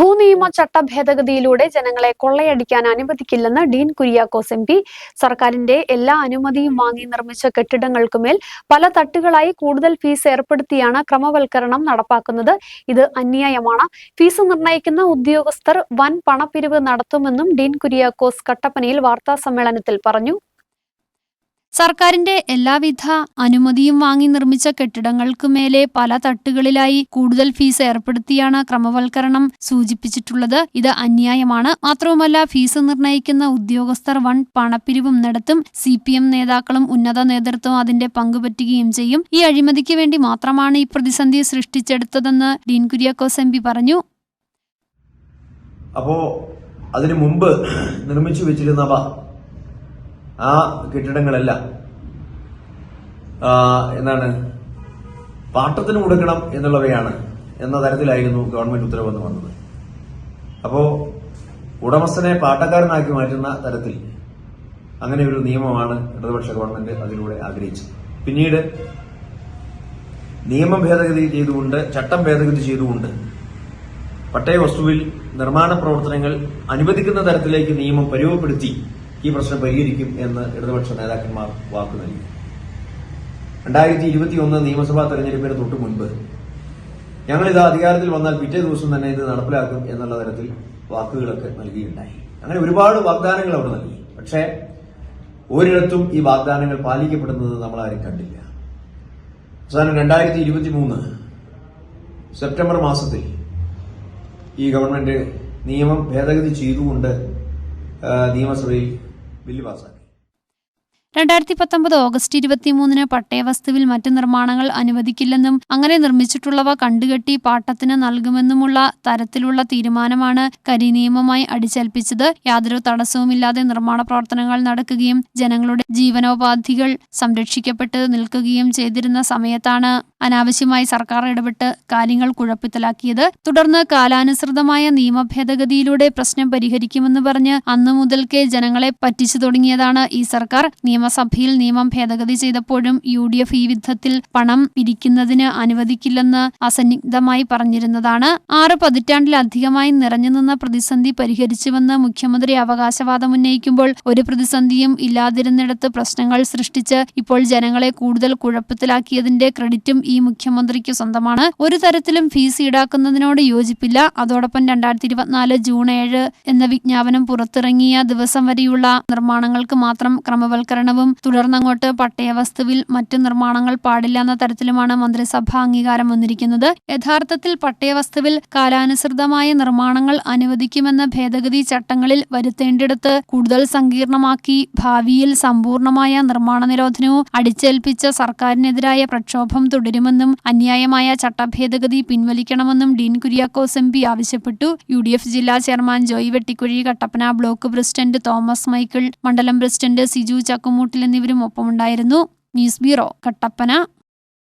ഭൂനിയമ ചട്ട ഭേദഗതിയിലൂടെ ജനങ്ങളെ കൊള്ളയടിക്കാൻ അനുവദിക്കില്ലെന്ന് ഡീൻ കുര്യാക്കോസ് എം പി. സർക്കാരിന്റെ എല്ലാ അനുമതിയും വാങ്ങി നിർമ്മിച്ച കെട്ടിടങ്ങൾക്കുമേൽ പല തട്ടുകളായി കൂടുതൽ ഫീസ് ഏർപ്പെടുത്തിയാണ് ക്രമവൽക്കരണം നടപ്പാക്കുന്നത്. ഇത് അന്യായമാണ്. ഫീസ് നിർണയിക്കുന്ന ഉദ്യോഗസ്ഥർ വൻ പണപ്പിരിവ് നടത്തുമെന്നും ഡീൻ കുര്യാക്കോസ് കട്ടപ്പനയിൽ വാർത്താ സമ്മേളനത്തിൽ പറഞ്ഞു. സർക്കാരിന്റെ എല്ലാവിധ അനുമതിയും വാങ്ങി നിർമ്മിച്ച കെട്ടിടങ്ങൾക്ക് മേലെ പല തട്ടുകളിലായി കൂടുതൽ ഫീസ് ഏർപ്പെടുത്തിയാണ് ക്രമവൽക്കരണം സൂചിപ്പിച്ചിട്ടുള്ളത്. ഇത് അന്യായമാണ്. മാത്രവുമല്ല ഫീസ് നിർണയിക്കുന്ന ഉദ്യോഗസ്ഥർ വൺ പണപ്പിരിവും നടത്തും. സി നേതാക്കളും ഉന്നത നേതൃത്വം അതിന്റെ പങ്കുപറ്റുകയും ചെയ്യും. ഈ അഴിമതിക്ക് വേണ്ടി മാത്രമാണ് ഈ പ്രതിസന്ധി സൃഷ്ടിച്ചെടുത്തതെന്ന് ഡീൻ കുര്യാക്കോസ് എം പറഞ്ഞു. അപ്പോ അതിനു മുമ്പ് നിർമ്മിച്ചു വെച്ചിരുന്നവ ആ കെട്ടിടങ്ങളെല്ലാം. എന്താണ്? പാട്ടത്തിന് കൊടുക്കണം എന്നുള്ളവയാണ് എന്ന തരത്തിലായിരുന്നു ഗവൺമെന്റ് ഉത്തരവെന്ന് വന്നത് അപ്പോ ഉടമസ്ഥനെ പാട്ടക്കാരനാക്കി മാറ്റുന്ന തരത്തിൽ അങ്ങനെ ഒരു നിയമമാണ് ഇടതുപക്ഷ ഗവൺമെന്റ് അതിലൂടെ ആഗ്രഹിച്ചത്. പിന്നീട് നിയമം ഭേദഗതി ചെയ്തുകൊണ്ട് ചട്ടം ഭേദഗതി ചെയ്തുകൊണ്ട് പട്ടയ വസ്തുവിൽ നിർമ്മാണ പ്രവർത്തനങ്ങൾ അനുവദിക്കുന്ന തരത്തിലേക്ക് നിയമം പരുവപ്പെടുത്തി ഈ പ്രശ്നം പരിഹരിക്കും എന്ന് ഇടതുപക്ഷ നേതാക്കന്മാർ വാക്കു നൽകി. രണ്ടായിരത്തി ഇരുപത്തിയൊന്ന് നിയമസഭാ തെരഞ്ഞെടുപ്പിന് തൊട്ടു മുൻപ് ഞങ്ങളിത് അധികാരത്തിൽ വന്നാൽ പിറ്റേ ദിവസം തന്നെ ഇത് നടപ്പിലാക്കും എന്നുള്ള തരത്തിൽ വാക്കുകളൊക്കെ നൽകിയിട്ടുണ്ടായി. അങ്ങനെ ഒരുപാട് വാഗ്ദാനങ്ങൾ അവിടെ നൽകി. പക്ഷേ ഒരിടത്തും ഈ വാഗ്ദാനങ്ങൾ പാലിക്കപ്പെടുന്നത് നമ്മൾ ആരും കണ്ടില്ല. അവസാനം രണ്ടായിരത്തി ഇരുപത്തി മൂന്ന് സെപ്റ്റംബർ മാസത്തിൽ ഈ ഗവൺമെന്റ് നിയമം ഭേദഗതി ചെയ്തുകൊണ്ട് നിയമസഭയിൽ ബില്ല് പാസാക്കി രണ്ടായിരത്തി പത്തൊമ്പത് ഓഗസ്റ്റ് ഇരുപത്തിമൂന്നിന് പട്ടയവസ്തുവിൽ മറ്റ് നിർമ്മാണങ്ങൾ അനുവദിക്കില്ലെന്നും അങ്ങനെ നിർമ്മിച്ചിട്ടുള്ളവ കണ്ടുകെട്ടി പാട്ടത്തിന് നൽകുമെന്നുമുള്ള തരത്തിലുള്ള തീരുമാനമാണ് കരിനിയമമായി അടിച്ചേൽപ്പിച്ചത്. യാതൊരു തടസ്സവുമില്ലാതെ നിർമ്മാണ പ്രവർത്തനങ്ങൾ നടക്കുകയും ജനങ്ങളുടെ ജീവനോപാധികൾ സംരക്ഷിക്കപ്പെട്ട് നിൽക്കുകയും ചെയ്തിരുന്ന സമയത്താണ് അനാവശ്യമായി സർക്കാർ ഇടപെട്ട് കാര്യങ്ങൾ കുഴപ്പത്തിലാക്കിയത്. തുടർന്ന് കാലാനുസൃതമായ നിയമ ഭേദഗതിയിലൂടെ പ്രശ്നം പരിഹരിക്കുമെന്ന് പറഞ്ഞ് അന്നു മുതൽക്കേ ജനങ്ങളെ പറ്റിച്ചു തുടങ്ങിയതാണ് ഈ സർക്കാർ. നിയമസഭയിൽ നിയമം ഭേദഗതി ചെയ്തപ്പോഴും യു ഡി എഫ് ഈ വിധത്തിൽ പണം പിരിക്കുന്നതിന് അനുവദിക്കില്ലെന്ന് അസന്നിഗ്ധമായി പറഞ്ഞിരുന്നതാണ്. ആറ് പതിറ്റാണ്ടിലധികമായി നിറഞ്ഞുനിന്ന പ്രതിസന്ധി പരിഹരിച്ചുവെന്ന് മുഖ്യമന്ത്രി അവകാശവാദം ഉന്നയിക്കുമ്പോൾ ഒരു പ്രതിസന്ധിയും ഇല്ലാതിരുന്നിടത്ത് പ്രശ്നങ്ങൾ സൃഷ്ടിച്ച് ഇപ്പോൾ ജനങ്ങളെ കൂടുതൽ കുഴപ്പത്തിലാക്കിയതിന്റെ ക്രെഡിറ്റും ഈ മുഖ്യമന്ത്രിക്ക് സ്വന്തമാണ്. ഒരു തരത്തിലും ഫീസ് ഈടാക്കുന്നതിനോട് യോജിപ്പില്ല. അതോടൊപ്പം രണ്ടായിരത്തി ഇരുപത്തിനാല് ജൂൺ ഏഴ് എന്ന വിജ്ഞാപനം പുറത്തിറങ്ങിയ ദിവസം വരെയുള്ള നിർമ്മാണങ്ങൾക്ക് മാത്രം ക്രമവൽക്കരണവും തുടർന്നങ്ങോട്ട് പട്ടയവസ്തുവിൽ മറ്റു നിർമ്മാണങ്ങൾ പാടില്ല എന്ന തരത്തിലുമാണ് മന്ത്രിസഭ അംഗീകാരം വന്നിരിക്കുന്നത്. യഥാർത്ഥത്തിൽ പട്ടയവസ്തുവിൽ കാലാനുസൃതമായ നിർമ്മാണങ്ങൾ അനുവദിക്കുമെന്ന ഭേദഗതി ചട്ടങ്ങളിൽ വരുത്തേണ്ടിടത്ത് കൂടുതൽ സങ്കീർണമാക്കി ഭാവിയിൽ സമ്പൂർണമായ നിർമ്മാണ നിരോധനവും അടിച്ചേൽപ്പിച്ച സർക്കാരിനെതിരായ പ്രക്ഷോഭം തുടരുമെന്നും അന്യായമായ ചട്ടഭേദഗതി പിൻവലിക്കണമെന്നും ഡീൻ കുര്യാക്കോസ് എം പി ആവശ്യപ്പെട്ടു. യു ഡി എഫ് ജില്ലാ chairman Joy Vettikuzhy Kattappana block president Thomas Michael മണ്ഡലം പ്രസിഡന്റ് സിജു ചക്കുമൂട്ടിൽ എന്നിവരും ഒപ്പമുണ്ടായിരുന്നു. News bureau Kattappana.